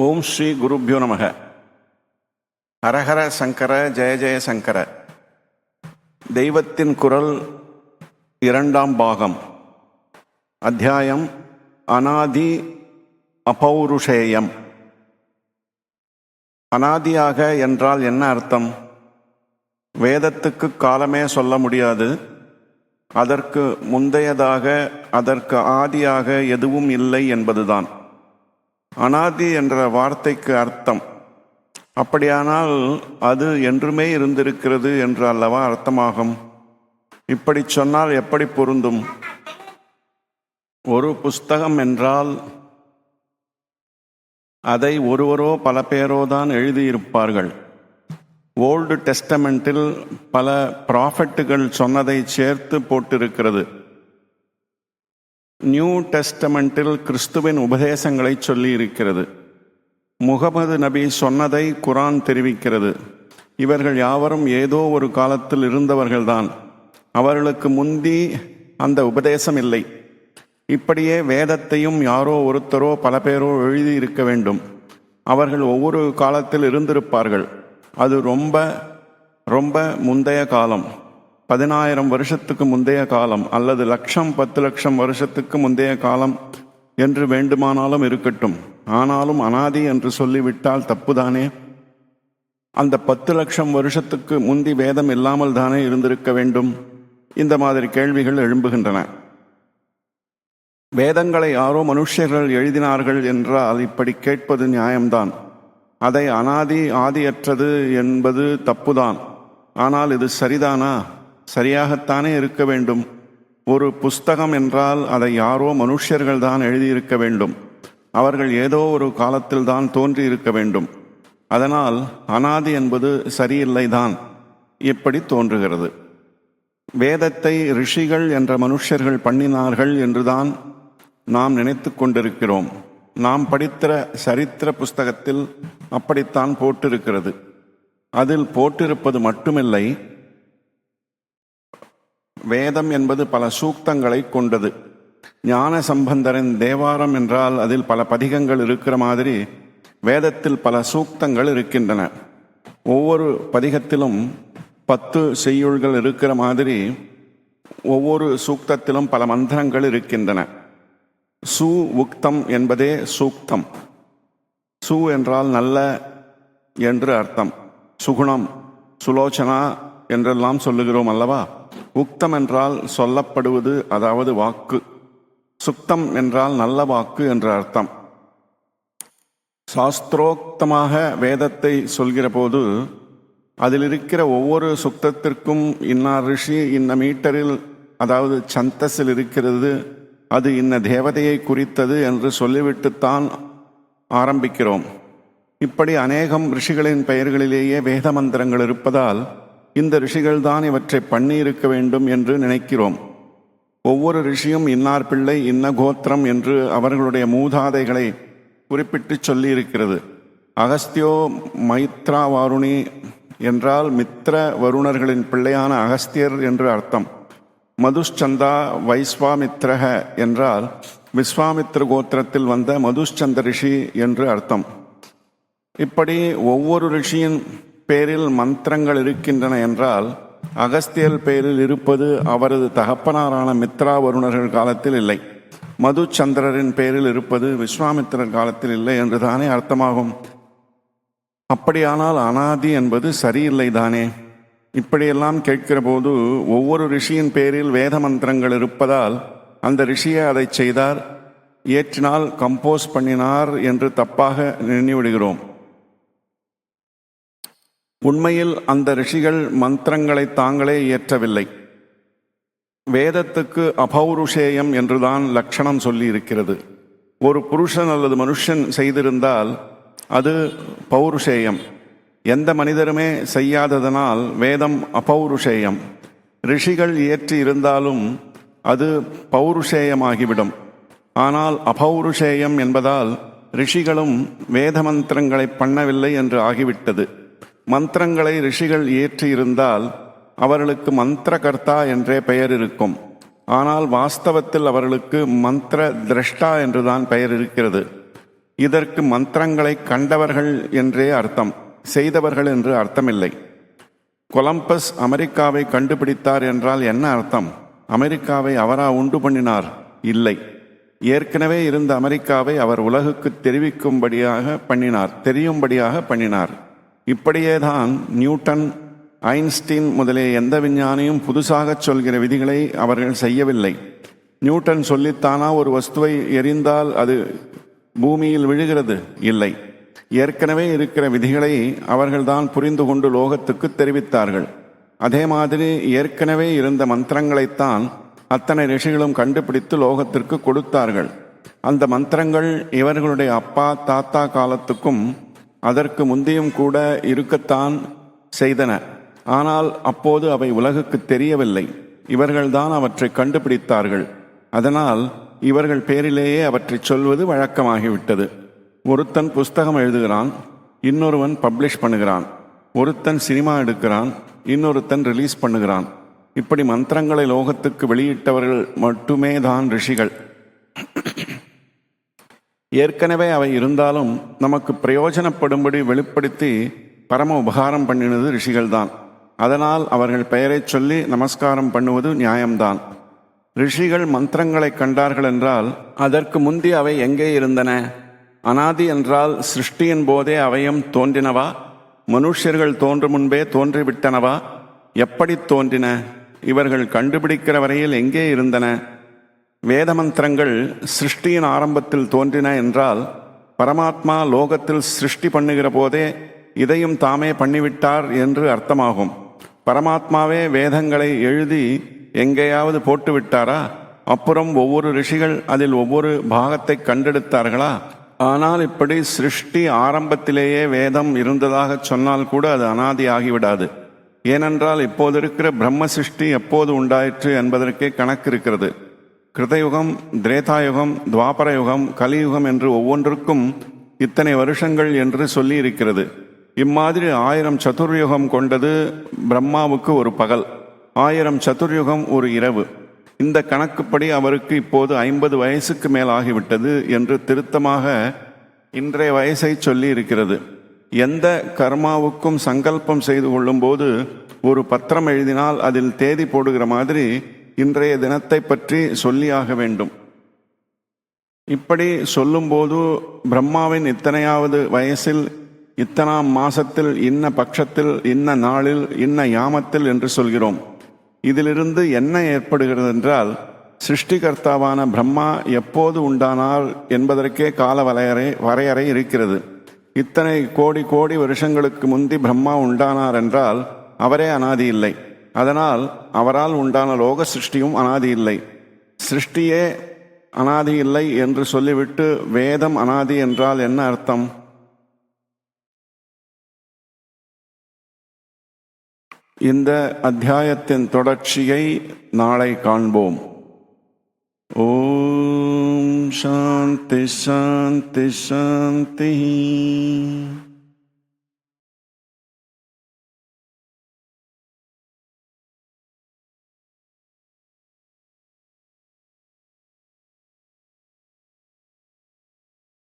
ஓம் ஸ்ரீ குருப்யோ நமக. ஹரஹர சங்கர ஜெய ஜெய சங்கர. தெய்வத்தின் குரல் இரண்டாம் பாகம். அத்தியாயம் அனாதி அபௌருஷேயம். அனாதியாக என்றால் என்ன அர்த்தம்? வேதத்துக்கு காலமே சொல்ல முடியாது. அதற்கு முந்தையதாக அதற்கு ஆதியாக எதுவும் இல்லை என்பதுதான். அனாதி என்ற வார்த்தைக்கு அர்த்தம். அப்படியானால் அது என்றுமே இருந்திருக்கிறது என்று அல்லவா அர்த்தமாகும்? இப்படி சொன்னால் எப்படி பொருந்தும்? ஒரு புஸ்தகம் என்றால் அதை ஒருவரோ பல பேரோ தான் எழுதியிருப்பார்கள். ஓல்டு டெஸ்டமெண்ட்டில் பல ப்ராஃபெட்டுகள் சொன்னதை சேர்த்து போட்டிருக்கிறது. நியூ டெஸ்டமெண்டில் கிறிஸ்துவின் உபதேசங்களை சொல்லி இருக்கிறது முகமது நபி சொன்னதை குரான் தெரிவிக்கிறது. இவர்கள் யாவரும் ஏதோ ஒரு காலத்தில் இருந்தவர்கள்தான். அவர்களுக்கு முந்தி அந்த உபதேசம் இல்லை. இப்படியே வேதத்தையும் யாரோ ஒருத்தரோ பல பேரோ எழுதி இருக்க வேண்டும். அவர்கள் ஒவ்வொரு காலத்தில் இருந்திருப்பார்கள். அது ரொம்ப ரொம்ப முந்தைய காலம். பதினாயிரம் வருஷத்துக்கு முந்தைய காலம் அல்லது லட்சம் பத்து லட்சம் வருஷத்துக்கு முந்தைய காலம் என்று வேண்டுமானாலும் இருக்கட்டும். ஆனாலும் அனாதி என்று சொல்லிவிட்டால் தப்புதானே? அந்த பத்து லட்சம் வருஷத்துக்கு முந்தி வேதம் இல்லாமல் தானே இருந்திருக்க வேண்டும்? இந்த மாதிரி கேள்விகள் எழும்புகின்றன. வேதங்களை யாரோ மனுஷர்கள் எழுதினார்கள் என்றால் இப்படி கேட்பது நியாயம்தான். அதை அனாதி ஆதியற்றது என்பது தப்புதான். ஆனால் இது சரிதானா? சரியாகத்தானே இருக்க வேண்டும்? ஒரு புஸ்தகம் என்றால் அதை யாரோ மனுஷர்கள் தான் எழுதியிருக்க வேண்டும். அவர்கள் ஏதோ ஒரு காலத்தில் தான் தோன்றி இருக்க வேண்டும். அதனால் அனாதி என்பது சரியில்லைதான் இப்படி தோன்றுகிறது. வேதத்தை ரிஷிகள் என்ற மனுஷர்கள் பண்ணினார்கள் என்றுதான் நாம் நினைத்து கொண்டிருக்கிறோம். நாம் படித்த சரித்திர புஸ்தகத்தில் அப்படித்தான் போட்டிருக்கிறது. அதில் போட்டிருப்பது மட்டுமில்லை வேதம் என்பது பல சூக்தங்களை கொண்டது. ஞான சம்பந்தரின் தேவாரம் என்றால் அதில் பல பதிகங்கள் இருக்கிற மாதிரி வேதத்தில் பல சூக்தங்கள் இருக்கின்றன. ஒவ்வொரு பதிகத்திலும் பத்து செய்யுள்கள் இருக்கிற மாதிரி ஒவ்வொரு சூக்தத்திலும் பல மந்திரங்கள் இருக்கின்றன. சு உக்தம் என்பதே சூக்தம். சு என்றால் நல்ல என்று அர்த்தம். சுகுணம் சுலோச்சனா என்றெல்லாம் சொல்லுகிறோம் அல்லவா? உக்தம் என்றால் சொல்லப்படுவது அதாவது வாக்கு. சுக்தம் என்றால் நல்ல வாக்கு என்ற அர்த்தம். சாஸ்திரோக்தமாக வேதத்தை சொல்கிற போது அதில் இருக்கிற ஒவ்வொரு சுக்தத்திற்கும் இன்னார் ரிஷி இன்ன மீட்டரில் அதாவது சந்தஸில் இருக்கிறது அது இன்ன தேவதையை குறித்தது என்று சொல்லிவிட்டுத்தான் ஆரம்பிக்கிறோம். இப்படி அநேகம் ரிஷிகளின் பெயர்களிலேயே வேத மந்திரங்கள் இருப்பதால் இந்த ரிஷிகள் தான் இவற்றை பண்ணியிருக்க வேண்டும் என்று நினைக்கிறோம். ஒவ்வொரு ரிஷியும் இன்னார் பிள்ளை இன்ன கோத்திரம் என்று அவர்களுடைய மூதாதைகளை குறிப்பிட்டு சொல்லியிருக்கிறது. அகஸ்தியோ மைத்ரா வாருணி என்றால் மித்ர வருணர்களின் பிள்ளையான அகஸ்தியர் என்று அர்த்தம். மதுஷ்சந்தா வைஸ்வாமித்ரக என்றால் விஸ்வாமித்ர கோத்திரத்தில் வந்த மதுஷ்சந்த ரிஷி என்று அர்த்தம். இப்படி ஒவ்வொரு ரிஷியின் பேரில் மந்திரங்கள் இருக்கின்றன என்றால் அகஸ்தியல் பேரில் இருப்பது அவரது தகப்பனாரான மித்ரா வருணர்கள் காலத்தில் இல்லை. மதுச்சந்திரரின் பேரில் இருப்பது விஸ்வாமித்திரர் காலத்தில் இல்லை என்று தானே அர்த்தமாகும். அப்படியானால் அனாதி என்பது சரியில்லை தானே. இப்படியெல்லாம் கேட்கிற போது ஒவ்வொரு ரிஷியின் பேரில் வேத மந்திரங்கள் இருப்பதால் அந்த ரிஷியை அதை செய்தார். ஏற்றினால் கம்போஸ் பண்ணினார் என்று தப்பாக நினைவிடுகிறோம் உண்மையில் அந்த ரிஷிகள் மந்திரங்களை தாங்களே இயற்றவில்லை. வேதத்துக்கு அபௌருஷேயம் என்றுதான் லட்சணம் சொல்லி இருக்கிறது ஒரு புருஷன் அல்லது மனுஷன் செய்திருந்தால் அது பௌருஷேயம். எந்த மனிதருமே செய்யாததனால் வேதம் அபௌருஷேயம். ரிஷிகள் இயற்றி இருந்தாலும் அது பௌருஷேயமாகிவிடும். ஆனால் அபௌருஷேயம் என்பதால் ரிஷிகளும் வேத மந்திரங்களை பண்ணவில்லை என்று ஆகிவிட்டது. மந்திரங்களை ரிஷிகள் இயற்றியிருந்தால் அவர்களுக்கு மந்திரகர்த்தா என்றே பெயர் இருக்கும். ஆனால் வாஸ்தவத்தில் அவர்களுக்கு மந்திர திரஷ்டா என்றுதான் பெயர் இருக்கிறது. இதற்கு மந்திரங்களை கண்டவர்கள் என்றே அர்த்தம் செய்தவர்கள் என்று அர்த்தமில்லை. கொலம்பஸ் அமெரிக்காவை கண்டுபிடித்தார் என்றால் என்ன அர்த்தம்? அமெரிக்காவை அவரா உண்டு பண்ணினார்? இல்லை. ஏற்கனவே இருந்த அமெரிக்காவை அவர் உலகுக்கு தெரிவிக்கும்படியாக பண்ணினார் தெரியும்படியாக பண்ணினார். இப்படியேதான் நியூட்டன் ஐன்ஸ்டீன் முதலிய எந்த விஞ்ஞானியும் புதுசாகச் சொல்கிற விதிகளை அவர்கள் செய்யவில்லை. நியூட்டன் சொல்லித்தானா ஒரு வஸ்துவை எரிந்தால் அது பூமியில் விழுகிறது? இல்லை. ஏற்கனவே இருக்கிற விதிகளை அவர்கள்தான் புரிந்து கொண்டு லோகத்துக்கு தெரிவித்தார்கள். அதே மாதிரி ஏற்கனவே இருந்த மந்திரங்களைத்தான் அத்தனை ரிஷிகளும் கண்டுபிடித்து லோகத்திற்கு கொடுத்தார்கள். அந்த மந்திரங்கள் இவர்களுடைய அப்பா தாத்தா காலத்துக்கும் அதற்கு முந்தையும் கூட இருக்கத்தான் செய்தன. ஆனால் அப்போது அவை உலகுக்கு தெரியவில்லை. இவர்கள்தான் அவற்றை கண்டுபிடித்தார்கள். அதனால் இவர்கள் பேரிலேயே அவற்றை சொல்வது வழக்கமாகிவிட்டது. ஒருத்தன் புஸ்தகம் எழுதுகிறான் இன்னொருவன் பப்ளிஷ் பண்ணுகிறான். ஒருத்தன் சினிமா எடுக்கிறான் இன்னொருத்தன் ரிலீஸ் பண்ணுகிறான். இப்படி மந்திரங்களை லோகத்துக்கு வெளியிட்டவர்கள் மட்டுமே தான் ரிஷிகள். ஏற்கனவே அவை இருந்தாலும் நமக்கு பிரயோஜனப்படும்படி வெளிப்படுத்தி பரம உபகாரம் பண்ணினது ரிஷிகள்தான். அதனால் அவர்கள் பெயரைச் சொல்லி நமஸ்காரம் பண்ணுவது நியாயம்தான். ரிஷிகள் மந்திரங்களை கண்டார்கள் என்றால் அதற்கு முந்தி அவை எங்கே இருந்தன? அனாதி என்றால் சிருஷ்டியின் போதே அவையும் தோன்றினவா? மனுஷர்கள் தோன்றும் முன்பே தோன்றிவிட்டனவா? எப்படி தோன்றின? இவர்கள் கண்டுபிடிக்கிற வரையில் எங்கே இருந்தன? வேத மந்திரங்கள் சிருஷ்டியின் ஆரம்பத்தில் தோன்றின என்றால் பரமாத்மா லோகத்தில் சிருஷ்டி பண்ணுகிற போதே இதையும் தாமே பண்ணிவிட்டார் என்று அர்த்தமாகும். பரமாத்மாவே வேதங்களை எழுதி எங்கேயாவது போட்டுவிட்டாரா? அப்புறம் ஒவ்வொரு ரிஷிகள் அதில் ஒவ்வொரு பாகத்தை கண்டெடுத்தார்களா? ஆனால் இப்படி சிருஷ்டி ஆரம்பத்திலேயே வேதம் இருந்ததாக சொன்னால் கூட அது அனாதி ஆகிவிடாது ஏனென்றால் இப்போது இருக்கிற பிரம்ம சிருஷ்டி எப்போது உண்டாயிற்று என்பதற்கே கணக்கு இருக்கிறது. கிருதயுகம் திரேதாயுகம் துவாபரயுகம் கலியுகம் என்று ஒவ்வொன்றுக்கும் இத்தனை வருஷங்கள் என்று சொல்லி இருக்கிறது இம்மாதிரி ஆயிரம் சதுர்யுகம் கொண்டது பிரம்மாவுக்கு ஒரு பகல் ஆயிரம் சதுர்யுகம் ஒரு இரவு. இந்த கணக்குப்படி அவருக்கு இப்போது ஐம்பது வயசுக்கு மேல் ஆகிவிட்டது என்று திருத்தமாக இன்றைய வயசை சொல்லி இருக்கிறது எந்த கர்மாவுக்கும் சங்கல்பம் செய்து கொள்ளும்போது ஒரு பத்திரம் எழுதினால் அதில் தேதி போடுகிற மாதிரி இன்றைய தினத்தை பற்றி சொல்லியாக வேண்டும். இப்படி சொல்லும்போது பிரம்மாவின் இத்தனையாவது வயசில் இத்தனாம் மாசத்தில் இன்ன பட்சத்தில் இன்ன நாளில் இன்ன யாமத்தில் என்று சொல்கிறோம். இதிலிருந்து என்ன ஏற்படுகிறது என்றால் சிருஷ்டிகர்த்தாவான பிரம்மா எப்போது உண்டானார் என்பதற்கே கால வரையறை வரையறை இருக்கிறது. இத்தனை கோடி கோடி வருஷங்களுக்கு முந்தி பிரம்மா உண்டானார் என்றால் அவரே அனாதி இல்லை. அதனால் அவரால் உண்டான லோக சிருஷ்டியும் அனாதி இல்லை. சிருஷ்டியே அனாதி இல்லை என்று சொல்லிவிட்டு வேதம் அனாதி என்றால் என்ன அர்த்தம்? இந்த அத்தியாயத்தின் தொடர்ச்சியை நாளை காண்போம். ஓம் சாந்தி சாந்தி சாந்தி.